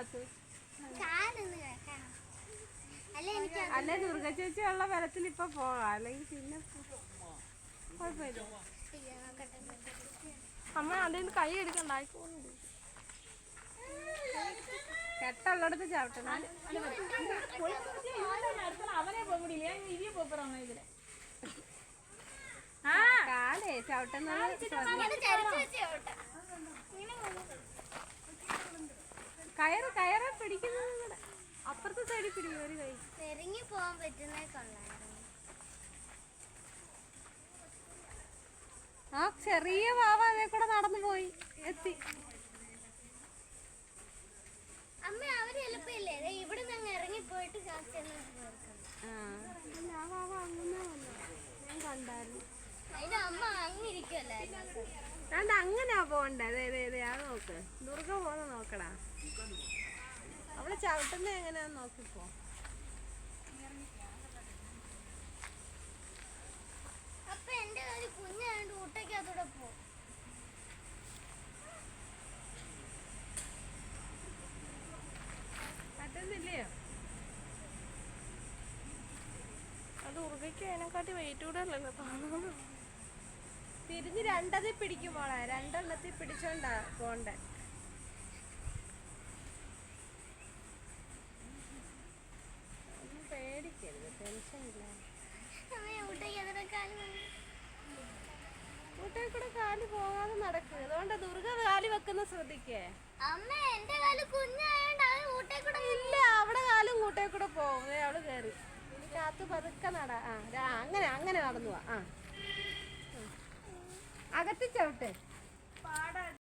കാത്തു അല്ല എനിക്ക് അല്ലെ ദുർഗ ചേച്ചി ഉള്ള ബലത്തിൽ ഇപ്പൊ പോകാം അല്ലെങ്കിൽ പിന്നെ കുഴപ്പമില്ല. അമ്മ അതിൽ നിന്ന് കൈ എടുക്കണ്ട ആയിക്കോളും കെട്ടുള്ളിടത്ത് ചവിട്ടണം അവനെ പോകില്ല ഇരിയെ പോപ്പറാണ് ഇതിലെ. ആ കാലേ ചവിട്ടുന്നത് പിടിക്കുന്നത് അപ്പുറത്തെ സൈഡിൽ പിടിക്കും ഒരു കൈ നെരുങ്ങി പോകാൻ പറ്റുന്ന കൊള്ളായിരുന്നു. ആ ചെറിയ വാവ അതേ കൂടെ നടന്നു പോയി. എത്തി. അമ്മ അവർ എളുപ്പമില്ലേ ദേ ഇവിടെ നിന്ന് ഇറങ്ങി പോയിട്ട് ആ. അങ്ങനെ വന്നു. ഞാൻ കണ്ടായിരുന്നു. അമ്മ അങ്ങനെയാ പോണ്ടേ അതെ അതെ അതെ ആ നോക്ക്. ദുർഗ പോന്ന് നോക്കടാ. ചവിട്ടുന്ന എങ്ങനെയാന്ന് നോക്കിപ്പോ അപ്പൊ എന്റെ ഒരു കുഞ്ഞായോണ്ട് ഊട്ടയ്ക്കകത്തൂടെ പോ. പറ്റുന്നില്ലയോ അത് ഉറുകയ്ക്ക് അതിനെക്കാട്ടി വെയിറ്റ് കൂടെ അല്ലല്ലോ താങ്ങുന്നു തിരിഞ്ഞ് രണ്ടതിൽ പിടിക്കും മോളെ. രണ്ടെണ്ണത്തിൽ പിടിച്ചോണ്ടാ പോണ്ടേ ഒന്നും പേടിക്കരുത് ടെൻഷൻ ഇല്ല അമ്മ ഊട്ടയ്ക്കകത്തൂടെ കാൽ കൂട്ടേ കൂടെ കാൽ പോകാതെ നടക്കുക അതുകൊണ്ട് ദുർഗ കാൽ വെക്കുന്ന ശ്രദ്ധിക്കേ. അമ്മ എന്റെ കാൽ കുഞ്ഞായോണ്ട് ഇല്ല അവിടെ കാലും കൂട്ടേ കൂടെ പോകും. അവൾ കയറി കാത്തു പതുക്കെ നട. ആ അങ്ങനെ അങ്ങനെ നടന്നു ആ. അകത്തി അകത്ത് ചവിട്ടെ